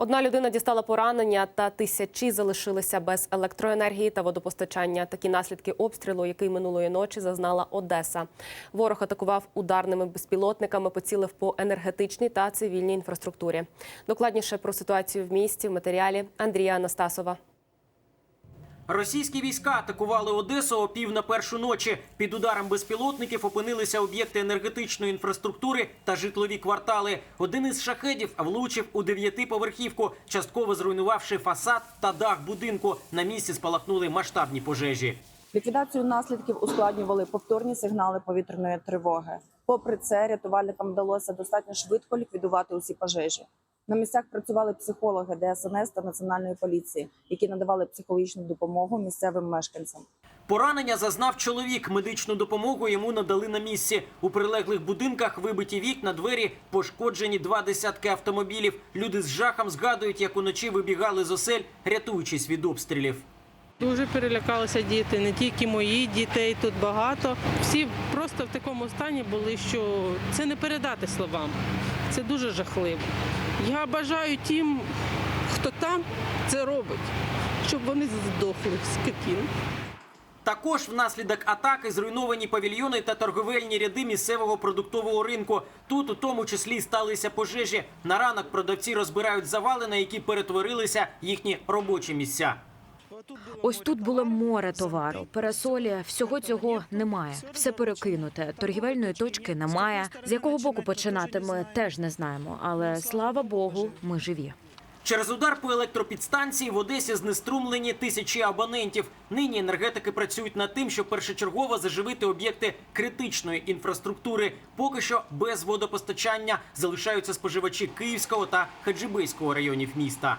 Одна людина дістала поранення, та тисячі залишилися без електроенергії та водопостачання. Такі наслідки обстрілу, який минулої ночі зазнала Одеса. Ворог атакував ударними безпілотниками, поцілив по енергетичній та цивільній інфраструктурі. Докладніше про ситуацію в місті в матеріалі Андрія Анастасова. Російські війська атакували Одесу о пів на першу ночі. Під ударом безпілотників опинилися об'єкти енергетичної інфраструктури та житлові квартали. Один із шахедів влучив у дев'ятиповерхівку, частково зруйнувавши фасад та дах будинку. На місці спалахнули масштабні пожежі. Ліквідацію наслідків ускладнювали повторні сигнали повітряної тривоги. Попри це, рятувальникам вдалося достатньо швидко ліквідувати усі пожежі. На місцях працювали психологи ДСНС та національної поліції, які надавали психологічну допомогу місцевим мешканцям. Поранення зазнав чоловік. Медичну допомогу йому надали на місці. У прилеглих будинках вибиті вікна, двері, пошкоджені два десятки автомобілів. Люди з жахом згадують, як уночі вибігали з осель, рятуючись від обстрілів. Дуже перелякалися діти, не тільки мої, дітей тут багато. Всі просто в такому стані були, що це не передати словам. Це дуже жахливо. Я бажаю тим, хто там це робить, щоб вони здохли скотіни. Також внаслідок атаки зруйновані павільйони та торговельні ряди місцевого продуктового ринку. Тут у тому числі сталися пожежі. На ранок продавці розбирають завали, на які перетворилися їхні робочі місця. Ось тут було море товару, пересолі, всього цього немає. Все перекинуте. Торгівельної точки немає. З якого боку починати ми теж не знаємо. Але слава Богу, ми живі. Через удар по електропідстанції в Одесі знеструмлені тисячі абонентів. Нині енергетики працюють над тим, щоб першочергово заживити об'єкти критичної інфраструктури. Поки що без водопостачання залишаються споживачі Київського та Хаджибейського районів міста.